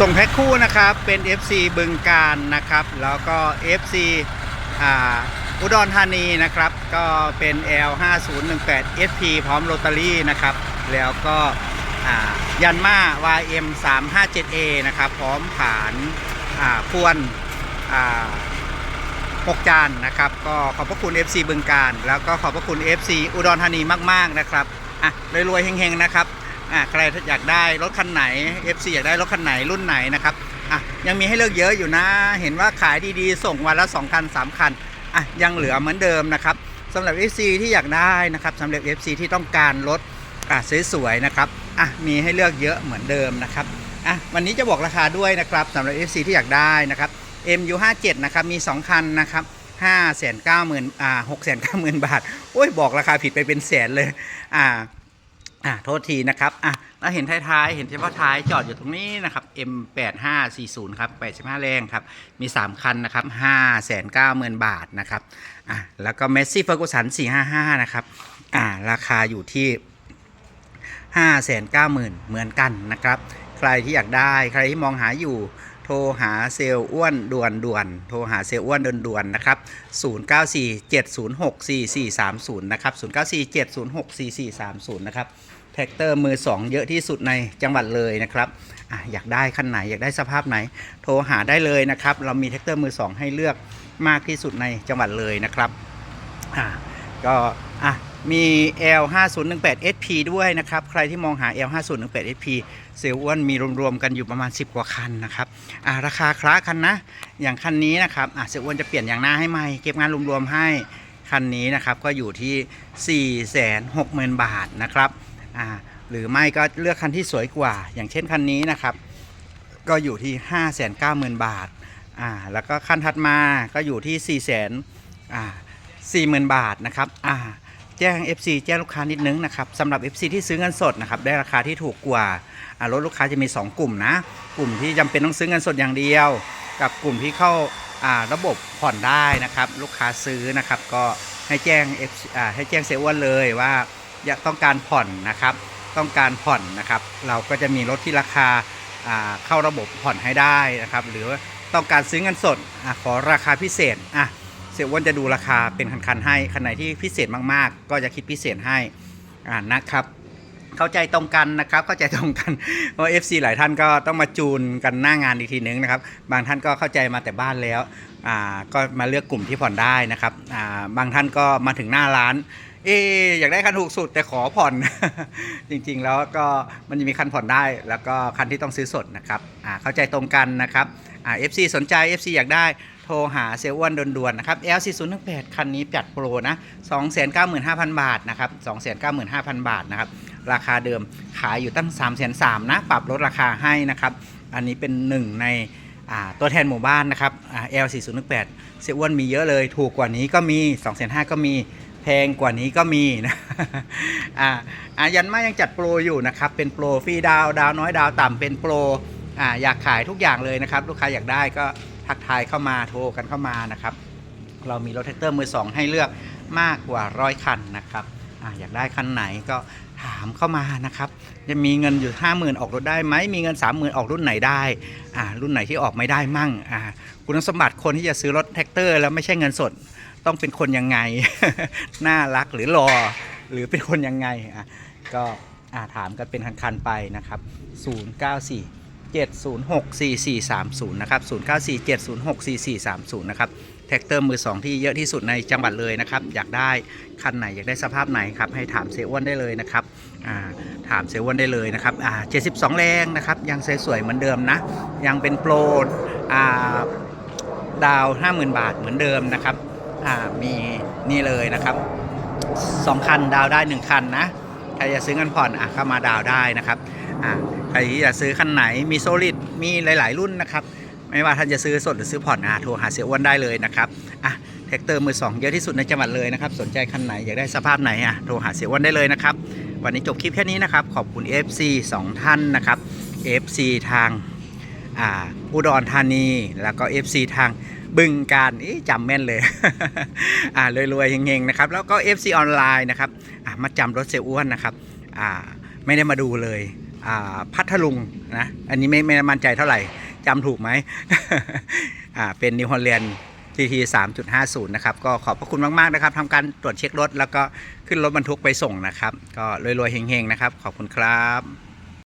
ส่งแพ็คคู่นะครับเป็น FC บึงการนะครับ แล้วก็ FC อ่าอุดรธานีนะครับ ก็เป็น L 5 0 1 8 SP พร้อมโรตารี่นะครับ แล้วก็อ่ายันมา YM 3 5 7 A นะครับ พร้อมผานพวนอ่าหกจานนะครับ ก็ขอบพระคุณ FC บึงการ แล้วก็ขอบพระคุณ FC อุดรธานีมาก ๆ นะครับ อะรวยๆเฮงๆ นะครับ อะใครอยากได้รถคันไหน FC อยากได้รถคันไหนรุ่นไหนนะครับอะยังมีให้เลือกเยอะอยู่นะ เห็นว่าขายดีๆ ส่งวันละ 2 คัน 3 คันอะยังเหลือเหมือนเดิมนะครับสำหรับ FC ที่อยากได้นะครับสำหรับ FC ที่ต้องการรถอะสวยๆนะครับอะมีให้เลือกเยอะเหมือนเดิมนะครับอะวันนี้จะบอกราคาด้วยนะครับสำหรับ FC ที่อยากได้นะครับ MU57 นะครับมี 2 คันนะครับ5 9 0 0 0 0อ่า6 9 0 0 0 0 บาท โอ้ยบอกราคาผิดไปเป็นแสนเลยอ่า อ่าโทษทีนะครับอะแล้วเห็นท้ายๆ เห็นเฉพาะท้ายจอดอยู่ตรงนี้นะครับ M8540 ครับ85แรงครับ มี 3 คันนะครับ590,000 บาทนะครับอะแล้วก็ Messi Ferguson 455 นะครับอ่าราคาอยู่ที่ 590,000 เหมือนกันนะครับ ใครที่อยากได้ใครที่มองหาอยู่โทรหาเซลอ้วนด่วนด่วนโทรหาเซลอ้วนด่วนด่วนนะครับ 0947064430 นะครับ 0947064430 นะครับ ท็กเตอร์มือ 2 เยอะที่สุดในจังหวัดเลยนะครับออยากได้คันไหนอยากได้สภาพไหน โทรหาได้เลยนะครับ เรามีแท็กเตอร์มือ 2 ให้เลือกมากที่สุดในจังหวัดเลยนะครับอะก็อะมี L 5 0 1 8 SP ด้วยนะครับ ใครที่มองหา L 5 0 1 8 SP เซลล์อ้วนมีรวมๆกันอยู่ประมาณ 10 กว่าคันนะครับอะราคาคล้ากันนะ อย่างคันนี้นะครับอะเซลล์อ้วนจะเปลี่ยนอย่างหน้าให้ใหม่ เก็บงานรวมๆให้ คันนี้นะครับก็อยู่ที่ 460,000 บาทนะครับ อ่าหรือไม่ก็เลือกคันที่สวยกว่า อย่างเช่นคันนี้นะครับ ก็อยู่ที่ 590,000 บาทอ่าแล้วก็คันถัดมาก็อยู่ที่ 4 0 0 0 0อ่า40,000 บาทนะครับอ่าแจ้ง FC แจ้งลูกค้านิดนึงนะครับสำหรับ FC ที่ซื้อเงินสดนะครับได้ราคาที่ถูกกว่าอ่ารถลูกค้าจะมี 2 กลุ่มนะ กลุ่มที่จำเป็นต้องซื้อเงินสดอย่างเดียว กับกลุ่มที่เข้าอ่าระบบผ่อนได้นะครับ ลูกค้าซื้อนะครับ ก็ให้แจ้ง FC อ่าให้แจ้งเซลล์อ้วนเลยว่า อยากต้องการผ่อนนะครับ ต้องการผ่อนนะครับ เราก็จะมีรถที่ราคาเข้าระบบผ่อนให้ได้นะครับ หรือต้องการซื้อเงินสดอขอราคาพิเศษอะเสียอ้นจะดูราคาเป็นคันๆให้คันไหนที่พิเศษมากๆ ก็จะคิดพิเศษให้อ่านะครับ เข้าใจตรงกันนะครับเข้าใจตรงกันเพราะ FC หลายท่านก็ต้องมาจูนกันหน้างานอีกทีนึงนะครับ บางท่านก็เข้าใจมาแต่บ้านแล้วอ่าก็มาเลือกกลุ่มที่ผ่อนได้นะครับอ่าบางท่านก็มาถึงหน้าร้าน เอออยากได้คันถูกสุดแต่ขอผ่อน จริงๆ แล้วก็มันจะมีคันผ่อนได้ แล้วก็คันที่ต้องซื้อสดนะครับอ่าเข้าใจตรงกันนะครับอ่า FC สนใจ FC อยากได้โทรหาเซลล์อ้วนด่วนๆนะครับ L4018 คันนี้จัดโปรนะ 295,000 บาทนะครับ295,000 บาทนะครับ ราคาเดิมขายอยู่ตั้ง 3 3 0 0 0นะ ปรับลดราคาให้นะครับ อันนี้เป็นหนึ่งในตัวแทนหมู่บ้านนะครับอ่า L4018 เซลล์อ้วนมีเยอะเลย ถูกกว่านี้ก็มี 2,500ก็มี แพงกว่านี้ก็มีนะอ่าอายันมายังจัดโปรอยู่นะครับ เป็นโปรฟรีดาวดาวน้อยดาวต่ำเป็นโปรอ่าอยากขายทุกอย่างเลยนะครับ ลูกค้าอยากได้ก็ทักทายเข้ามาโทรกันเข้ามานะครับ เรามีรถแท็กเตอร์มือสองให้เลือกมากกว่าร้อยคันนะครับอาอยากได้คันไหนก็ถามเข้ามานะครับ จะมีเงินอยู่ 5 0,000 ออกรถได้ไหมมีเงิน 30,000 ออกรุ่นไหนได้อ่ารุ่นไหนที่ออกไม่ได้มั่งอ่าคุณสมบัติคนที่จะซื้อรถแท็กเตอร์ แล้วไม่ใช่เงินสด ต้องเป็นคนยังไง น่ารักหรือรอหรือเป็นคนยังไงอะก็อ่าถามกันเป็นคันๆไปนะครับ 094 706 4430 นะครับ 094 706 4430 นะครับ แท็กเตอร์มือ 2 ที่เยอะที่สุดในจังหวัดเลยนะครับ อยากได้คันไหน อยากได้สภาพไหนครับ ให้ถามเซอ้วนได้เลยนะครับอ่าถามเซอ้วนได้เลยนะครับอ่า72 แรงนะครับ ยังสวยๆเหมือนเดิมนะ ยังเป็นโปรอ่าดาว 50,000 บาทเหมือนเดิมนะครับ อ่ามีนี่เลยนะครับ2คันดาวได้1คันนะใครจะซื้อเงินผ่อนอะเข้ามาดาวได้นะครับอ่าใครที่จะซื้อคันไหนมีโซลิดมีหลาย ๆ รุ่นนะครับ ไม่ว่าท่านจะซื้อสดหรือซื้อผ่อนอะโทรหาเสียอ้วนได้เลยนะครับอะแท็กเตอร์มือสองเยอะที่สุดในจังหวัดเลยนะครับ สนใจคันไหนอยากได้สภาพไหนอะโทรหาเสียอ้วนได้เลยนะครับ วันนี้จบคลิปแค่นี้นะครับ ขอบคุณ FC 2 ท่านนะครับ FC ทางอ่าอุดรธานี แล้วก็ FC ทาง บึงการเอ๊ะจำแม่นเลย อ่ารวยๆเฮงๆนะครับ แล้วก็ FC ออนไลน์นะครับมาจำรถเสียอ้วนนะครับอ่าไม่ได้มาดูเลยอ่าพัทลุงนะ อันนี้ไม่ไม่มั่นใจเท่าไหร่จำถูกไหมอ่าเป็นนิวฮอลแลนด์ GT 3.50 นะครับ ก็ขอบพระคุณมาก ๆ นะครับทำการตรวจเช็ครถ แล้วก็ขึ้นรถบรรทุกไปส่งนะครับ ก็รวยๆเฮงๆ นะครับ ขอบคุณครับ